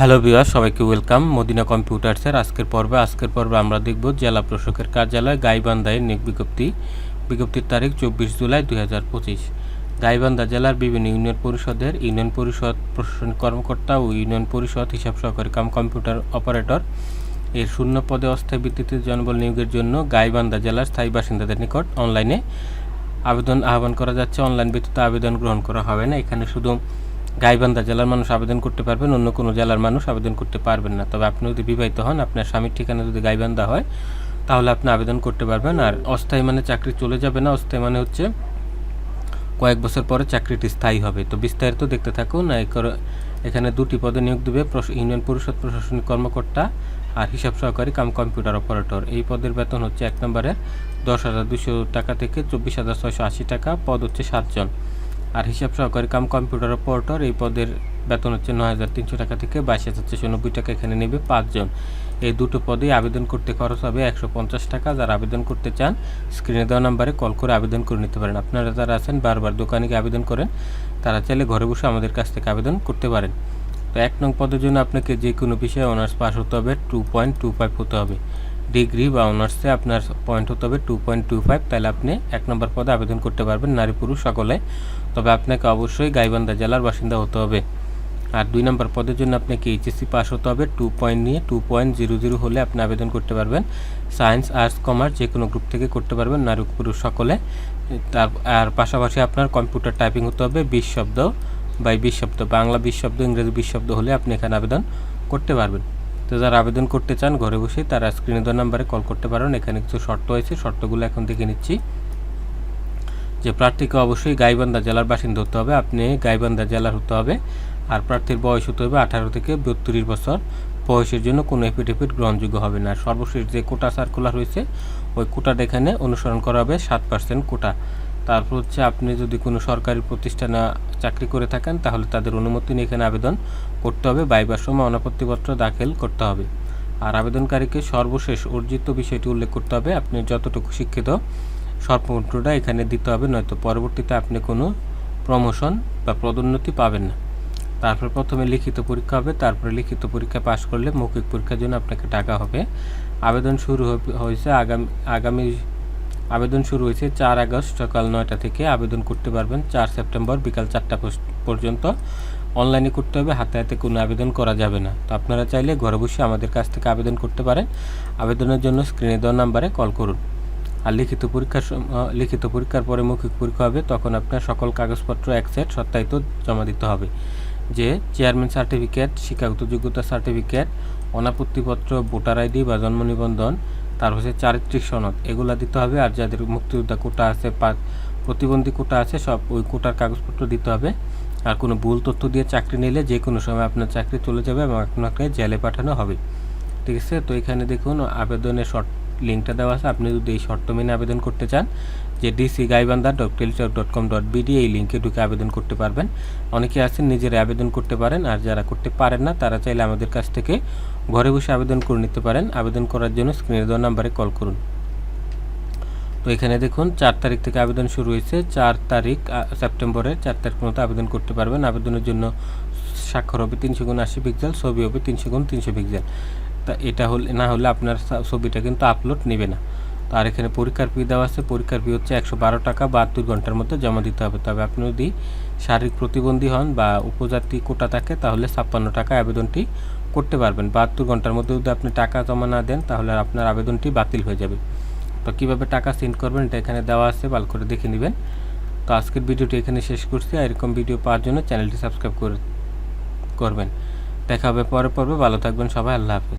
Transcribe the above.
Hello বিয়ার সবাইকে welcome. Madina কম্পিউটার্সের আজকের পর্বে। আজকের পর্বে আমরা দেখব জেলা প্রশাসকের কার্যালয় গাইবান্ধায় নিয়োগ বিজ্ঞপ্তি। বিজ্ঞপ্তির তারিখ চব্বিশ জুলাই দুই হাজার পঁচিশ। গাইবান্ধা জেলার বিভিন্ন ইউনিয়ন পরিষদের, ইউনিয়ন পরিষদ প্রশাসনিক কর্মকর্তা ও ইউনিয়ন পরিষদ হিসাব সহকারী কাম কম্পিউটার অপারেটর এর শূন্য পদে অস্থায়ী ভিত্তিতে জনবল নিয়োগের জন্য গাইবান্ধা জেলার স্থায়ী বাসিন্দাদের নিকট অনলাইনে আবেদন আহ্বান করা যাচ্ছে। অনলাইন ব্যতীত আবেদন গ্রহণ করা হবে না। এখানে শুধু গাইবান্ধা জেলার মানুষ আবেদন করতে পারবেন, অন্য কোনো জেলার মানুষ আবেদন করতে পারবেন না। তবে আপনি যদি বিবাহিত হন, আপনার স্বামীর ঠিকানা যদি গাইবান্ধা হয়, তাহলে আপনি আবেদন করতে পারবেন। আর অস্থায়ী মানে চাকরি চলে যাবে না, অস্থায়ী মানে হচ্ছে কয়েক বছর পরে চাকরিটি স্থায়ী হবে। তো বিস্তারিত দেখতে থাকুন এখানে দুটি পদে নিয়োগ দেবে ইউনিয়ন পরিষদ প্রশাসনিক কর্মকর্তা আর হিসাব সহকারী কাম কম্পিউটার অপারেটর। এই পদের বেতন হচ্ছে এক নম্বরে দশ হাজার দুশো টাকা থেকে চব্বিশ হাজার ছয়শো আশি টাকা, পদ হচ্ছে সাতজন। আর হিসাব সহকারী কাম কম্পিউটার অপারেটর এই পদের বেতন হচ্ছে নয় হাজার তিনশো টাকা থেকে বাইশ হাজার ছশো নব্বই টাকা এখানে নেবে পাঁচজন। এই দুটো পদে আবেদন করতে খরচ হবে একশো পঞ্চাশ টাকা। যারা আবেদন করতে চান স্ক্রিনে দেওয়া নাম্বারে কল করে আবেদন করে নিতে পারেন। আপনারা যারা আছেন, বারবার দোকানে গিয়ে আবেদন করেন, তারা চাইলে ঘরে বসে আমাদের কাছ থেকে আবেদন করতে পারেন। তো এক নং পদের জন্য আপনাকে যে কোনো বিষয়ে অনার্স পাস হতে হবে, টু পয়েন্ট টু ফাইভ হতে হবে। ডিগ্রি বা অনার্সে আপনার পয়েন্ট হতে হবে টু পয়েন্ট টু ফাইভ তাহলে আপনি এক নম্বর পদে আবেদন করতে পারবেন নারী পুরুষ সকলে। তবে আপনাকে অবশ্যই গাইবান্ধা জেলার বাসিন্দা হতে হবে। আর দুই নম্বর পদের জন্য আপনাকে এইচএসসি পাস হতে হবে। টু পয়েন্ট নিয়ে টু পয়েন্ট জিরো জিরো হলে আপনি আবেদন করতে পারবেন। সায়েন্স আর্টস কমার্স যে কোনো গ্রুপ থেকে করতে পারবেন নারী, পুরুষ সকলে। তার, আর পাশাপাশি আপনার কম্পিউটার টাইপিং হতে হবে বিশ শব্দ। বাই বিশ শব্দ, বাংলা বিশ শব্দ, ইংরেজি বিশ শব্দ হলে আপনি এখানে আবেদন করতে পারবেন। তো যারা আবেদন করতে চান, ঘরে বসে তারা স্ক্রিনে দেওয়া নাম্বারে কল করতে পারেন। এখানে কিছু শর্ত আছে। শর্তগুলো এখন দেখে নিচ্ছি। যে প্রার্থীকে অবশ্যই গাইবান্ধা জেলার বাসিন্দা হতে হবে। আপনি গাইবান্ধা জেলার হতে হবে। আর প্রার্থীর বয়স হতে হবে আঠারো থেকে বত্রিশ বছর। বয়সের জন্য কোনো এফিডেভিট গ্রহণযোগ্য হবে না। সর্বশেষ যে কোটা সার্কুলার হয়েছে, ওই কোটাটা এখানে অনুসরণ করা হবে সাত পার্সেন্ট কোটা। তারপর হচ্ছে আপনি যদি কোনো সরকারি প্রতিষ্ঠানে চাকরি করে থাকেন, তাহলে তাদের অনুমতি নিয়ে এখানে আবেদন করতে হবে। বাইবার সময় অনাপত্তিপত্র দাখিল করতে হবে। আর আবেদনকারীকে সর্বশেষ অর্জিত বিষয়টি উল্লেখ করতে হবে। আপনি যতটুকু শিক্ষিত সর্বমোটটা এখানে দিতে হবে, নয়তো পরবর্তীতে আপনি কোনো প্রমোশন বা পদোন্নতি পাবেন না। তারপর প্রথমে লিখিত পরীক্ষা হবে। তারপরে লিখিত পরীক্ষা পাশ করলে মৌখিক পরীক্ষার জন্য আপনাকে টাকা হবে। আবেদন শুরু হয়েছে আগামী আগামী আবেদন শুরু হয়েছে চার আগস্ট সকাল নয়টা থেকে। আবেদন করতে পারবেন চার সেপ্টেম্বর বিকাল চারটা পর্যন্ত। অনলাইনে করতে হবে, হাতে হাতে কোনো আবেদন করা যাবে না। তো আপনারা চাইলে ঘরে বসে আমাদের কাছ থেকে আবেদন করতে পারেন। আবেদনের জন্য স্ক্রিনে দেওয়া নাম্বারে কল করুন। আর লিখিত পরীক্ষার লিখিত পরীক্ষার পরে মৌখিক পরীক্ষা হবে, তখন আপনার সকল কাগজপত্র এক সেট সত্যায়িত জমা দিতে হবে। যে চেয়ারম্যান সার্টিফিকেট, শিক্ষাগত যোগ্যতা সার্টিফিকেট, অনাপত্তিপত্র, ভোটার আইডি বা জন্ম নিবন্ধন তার হচ্ছে চারিত্রিক সনদ। এগুলা দিতে হবে আর যাদের মুক্তিযোদ্ধা কোটা আছে প্রতিবন্ধী কোটা আছে, সব ওই কোটার কাগজপত্র দিতে হবে। আর কোনো ভুল তথ্য দিয়ে চাকরি নিলে যে কোনো সময় আপনার চাকরি চলে যাবে এবং আপনাকে জেলে পাঠানো হবে। ঠিক আছে? তো এখানে দেখুন, আবেদনের শর্ট লিঙ্কটা দেওয়া আছে। আপনি যদি এই শর্ত মেনে আবেদন করতে চান, যে DC Gaibandha dot teletalk dot com dot BD, এই লিঙ্কে ঢুকে আবেদন করতে পারবেন। অনেকে আছেন নিজেরা আবেদন করতে পারেন। আর যারা করতে পারেন না, তারা চাইলে আমাদের কাছ থেকে ঘরে বসে আবেদন করে নিতে পারেন। আবেদন করার জন্য স্ক্রিনে দেওয়া নাম্বারে কল করুন। তো এখানে দেখুন চার তারিখ থেকে আবেদন শুরু হয়েছে। চার তারিখ আ, সেপ্টেম্বরের চার তারিখ পর্যন্ত আবেদন করতে পারবেন। আবেদনের জন্য স্বাক্ষর হবে তিনশো গুণ আশি পিক্সেল ছবি হবে তিনশো গুণ তিনশো পিক্সেল তা এটা হলে না হলে আপনার ছবিটা কিন্তু আপলোড নেবে না। আর এখানে পরীক্ষার ফি দেওয়া আছে। পরীক্ষার ফি হচ্ছে একশো বারো টাকা বাহাত্তর ঘণ্টার মধ্যে জমা দিতে হবে। তবে আপনি যদি শারীরিক প্রতিবন্ধী হন বা উপজাতি কোটা থাকে তাহলে ছাপ্পান্ন টাকা আবেদনটি করতে পারবেন। বাহাত্তর ঘণ্টার মধ্যে যদি আপনি টাকা জমা না দেন, তাহলে আপনার আবেদনটি বাতিল হয়ে যাবে। তো কীভাবে টাকা সেন্ড করবেন, এটা এখানে দেওয়া আছে, ভালো করে দেখে নেবেন। তো আজকের ভিডিওটি এখানে শেষ করছি। আর এরকম ভিডিও পাওয়ার জন্য চ্যানেলটি সাবস্ক্রাইব করে করবেন। দেখা হবে পরে পর্বে। ভালো থাকবেন সবাই। আল্লাহ হাফেজ।